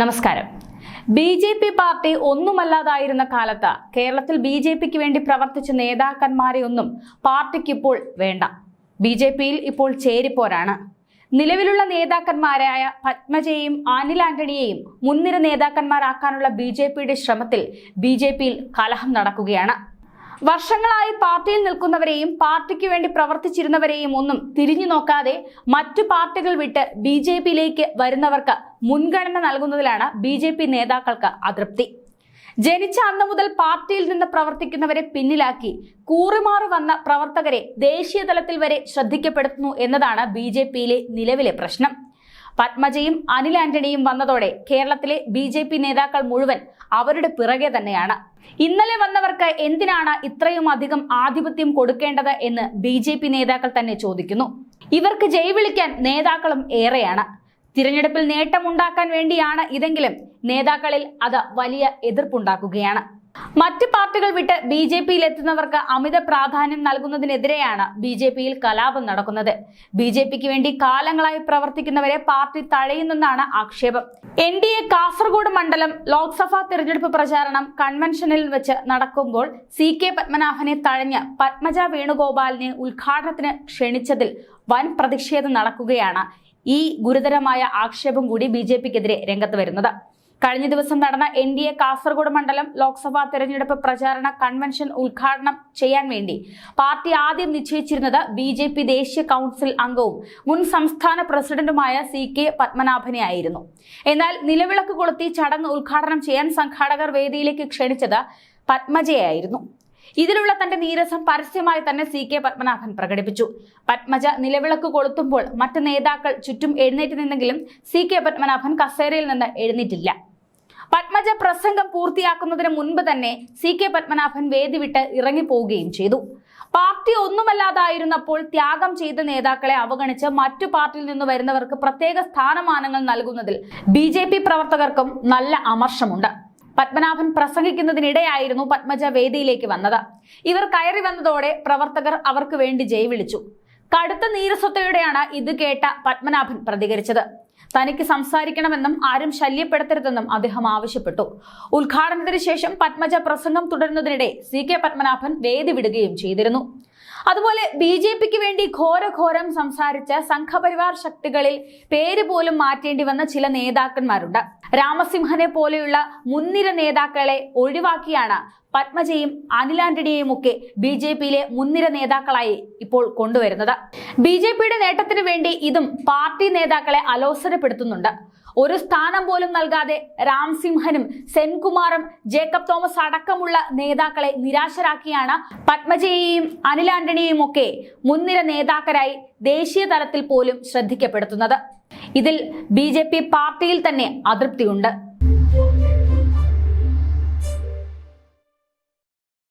നമസ്കാരം. B J P party ഒന്നുമല്ലാതായിരുന്ന കാലത്ത് കേരളത്തിൽ ബി ജെ പിക്ക് വേണ്ടി പ്രവർത്തിച്ച നേതാക്കന്മാരെ ഒന്നും പാർട്ടിക്ക് ഇപ്പോൾ വേണ്ട. ബി ജെ പിയിൽ ഇപ്പോൾ ചേരിപ്പോരാണ്. നിലവിലുള്ള നേതാക്കന്മാരായ പത്മജയെയും അനിൽ ആന്റണിയെയും മുൻനിര നേതാക്കന്മാരാക്കാനുള്ള ബി ജെ പിയുടെ ശ്രമത്തിൽ ബി ജെ പിയിൽ കലഹം നടക്കുകയാണ്. വർഷങ്ങളായി പാർട്ടിയിൽ നിൽക്കുന്നവരെയും പാർട്ടിക്ക് വേണ്ടി പ്രവർത്തിച്ചിരുന്നവരെയും ഒന്നും തിരിഞ്ഞു നോക്കാതെ മറ്റു പാർട്ടികൾ വിട്ട് ബി ജെ പിയിലേക്ക് വരുന്നവർക്ക് മുൻഗണന നൽകുന്നതിലാണ് ബി ജെ പി നേതാക്കൾക്ക് അതൃപ്തി. ജനിച്ച അന്ന് മുതൽ പാർട്ടിയിൽ നിന്ന് പ്രവർത്തിക്കുന്നവരെ പിന്നിലാക്കി കൂറുമാറി വന്ന പ്രവർത്തകരെ ദേശീയ തലത്തിൽ വരെ ശ്രദ്ധിക്കപ്പെടുത്തുന്നു എന്നതാണ് ബി നിലവിലെ പ്രശ്നം. പത്മജയും അനിൽ ആന്റണിയും വന്നതോടെ കേരളത്തിലെ ബി നേതാക്കൾ മുഴുവൻ അവരുടെ പിറകെ തന്നെയാണ്. ഇന്നലെ വന്നവർക്ക് എന്തിനാണ് ഇത്രയും അധികം ആധിപത്യം കൊടുക്കേണ്ടത് എന്ന് ബി ജെ പി നേതാക്കൾ തന്നെ ചോദിക്കുന്നു. ഇവർക്ക് ജയ് വിളിക്കാൻ നേതാക്കളും ഏറെയാണ്. തിരഞ്ഞെടുപ്പിൽ നേട്ടമുണ്ടാക്കാൻ വേണ്ടിയാണ് ഇതെങ്കിലും നേതാക്കളിൽ അത് വലിയ എതിർപ്പുണ്ടാക്കുകയാണ്. മറ്റ് പാർട്ടികൾ വിട്ട് ബി ജെ പിയിൽ എത്തുന്നവർക്ക് അമിത പ്രാധാന്യം നൽകുന്നതിനെതിരെയാണ് ബി ജെ പിയിൽ കലാപം നടക്കുന്നത്. ബി ജെ പിക്ക് വേണ്ടി കാലങ്ങളായി പ്രവർത്തിക്കുന്നവരെ പാർട്ടി തഴയുന്നെന്നാണ് ആക്ഷേപം. എൻ ഡി എ കാസർഗോഡ് മണ്ഡലം ലോക്സഭാ തിരഞ്ഞെടുപ്പ് പ്രചാരണം കൺവെൻഷനിൽ വെച്ച് നടക്കുമ്പോൾ സി കെ പത്മനാഭനെ തഴഞ്ഞ് പത്മജ വേണുഗോപാലിനെ ഉദ്ഘാടനത്തിന് ക്ഷണിച്ചതിൽ വൻ പ്രതിഷേധം നടക്കുകയാണ്. ഈ ഗുരുതരമായ ആക്ഷേപം കൂടി ബി ജെ പിക്കെതിരെ രംഗത്ത് വരുന്നത്. കഴിഞ്ഞ ദിവസം നടന്ന എൻ ഡി എ കാസർഗോഡ് മണ്ഡലം ലോക്സഭാ തെരഞ്ഞെടുപ്പ് പ്രചാരണ കൺവെൻഷൻ ഉദ്ഘാടനം ചെയ്യാൻ വേണ്ടി പാർട്ടി ആദ്യം നിശ്ചയിച്ചിരുന്നത് ബി ജെ പി ദേശീയ കൗൺസിൽ അംഗവും മുൻ സംസ്ഥാന പ്രസിഡന്റുമായ സി കെ പത്മനാഭനെ ആയിരുന്നു. എന്നാൽ നിലവിളക്ക് കൊളുത്തി ചടങ്ങ് ഉദ്ഘാടനം ചെയ്യാൻ സംഘാടകർ വേദിയിലേക്ക് ക്ഷണിച്ചത് പത്മജയായിരുന്നു. ഇതിലുള്ള തന്റെ നീരസം പരസ്യമായി തന്നെ സി കെ പത്മനാഭൻ പ്രകടിപ്പിച്ചു. പത്മജ നിലവിളക്ക് കൊളുത്തുമ്പോൾ മറ്റ് നേതാക്കൾ ചുറ്റും എഴുന്നേറ്റ് നിന്നെങ്കിലും സി കെ പത്മനാഭൻ കസേരയിൽ നിന്ന് എഴുന്നേറ്റില്ല. പത്മജ പ്രസംഗം പൂർത്തിയാക്കുന്നതിന് മുൻപ് തന്നെ സി കെ പത്മനാഭൻ വേദി വിട്ട് ഇറങ്ങിപ്പോവുകയും ചെയ്തു. പാർട്ടി ഒന്നുമല്ലാതായിരുന്നപ്പോൾ ത്യാഗം ചെയ്ത നേതാക്കളെ അവഗണിച്ച് മറ്റു പാർട്ടിയിൽ നിന്ന് വരുന്നവർക്ക് പ്രത്യേക സ്ഥാനമാനങ്ങൾ നൽകുന്നതിൽ ബി പ്രവർത്തകർക്കും നല്ല അമർഷമുണ്ട്. പത്മനാഭൻ പ്രസംഗിക്കുന്നതിനിടെയായിരുന്നു പത്മജ വേദിയിലേക്ക് വന്നത്. ഇവർ കയറി വന്നതോടെ പ്രവർത്തകർ അവർക്ക് വേണ്ടി ജയ് വിളിച്ചു. കടുത്ത നീരസ്വത്തയോടെയാണ് ഇത് കേട്ട പത്മനാഭൻ പ്രതികരിച്ചത്. തനിക്ക് സംസാരിക്കണമെന്നും ആരും ശല്യപ്പെടുത്തരുതെന്നും അദ്ദേഹം ആവശ്യപ്പെട്ടു. ഉദ്ഘാടനത്തിന് ശേഷം പത്മജ പ്രസംഗം തുടരുന്നതിനിടെ സി കെ പത്മനാഭൻ വേദി വിടുകയും ചെയ്തിരുന്നു. അതുപോലെ ബി ജെ പിക്ക് വേണ്ടി ഘോരഘോരം സംസാരിച്ച സംഘപരിവാർ ശക്തികളിൽ പേര് പോലും മാറ്റേണ്ടി വന്ന ചില നേതാക്കന്മാരുണ്ട്. രാമസിംഹനെ പോലെയുള്ള മുൻനിര നേതാക്കളെ ഒഴിവാക്കിയാണ് പത്മജയും അനിൽ ആന്റണിയെയും ഒക്കെ ബി ജെ പിയിലെ മുൻനിര നേതാക്കളായി ഇപ്പോൾ കൊണ്ടുവരുന്നത്. ബി ജെ പിയുടെ നേട്ടത്തിന് വേണ്ടി ഇതും പാർട്ടി നേതാക്കളെ അലോസരപ്പെടുത്തുന്നുണ്ട് ഒരു സ്ഥാനം പോലും നൽകാതെ രാംസിംഹനും സെൻകുമാറും ജേക്കബ് തോമസ് അടക്കമുള്ള നേതാക്കളെ നിരാശരാക്കിയാണ് പത്മജയെയും അനിൽ ആന്റണിയെയും ഒക്കെ മുൻനിര നേതാക്കരായി ദേശീയ തലത്തിൽ പോലും ശ്രദ്ധിക്കപ്പെടുത്തുന്നത്. ഇതിൽ ബി പാർട്ടിയിൽ തന്നെ അതൃപ്തിയുണ്ട്.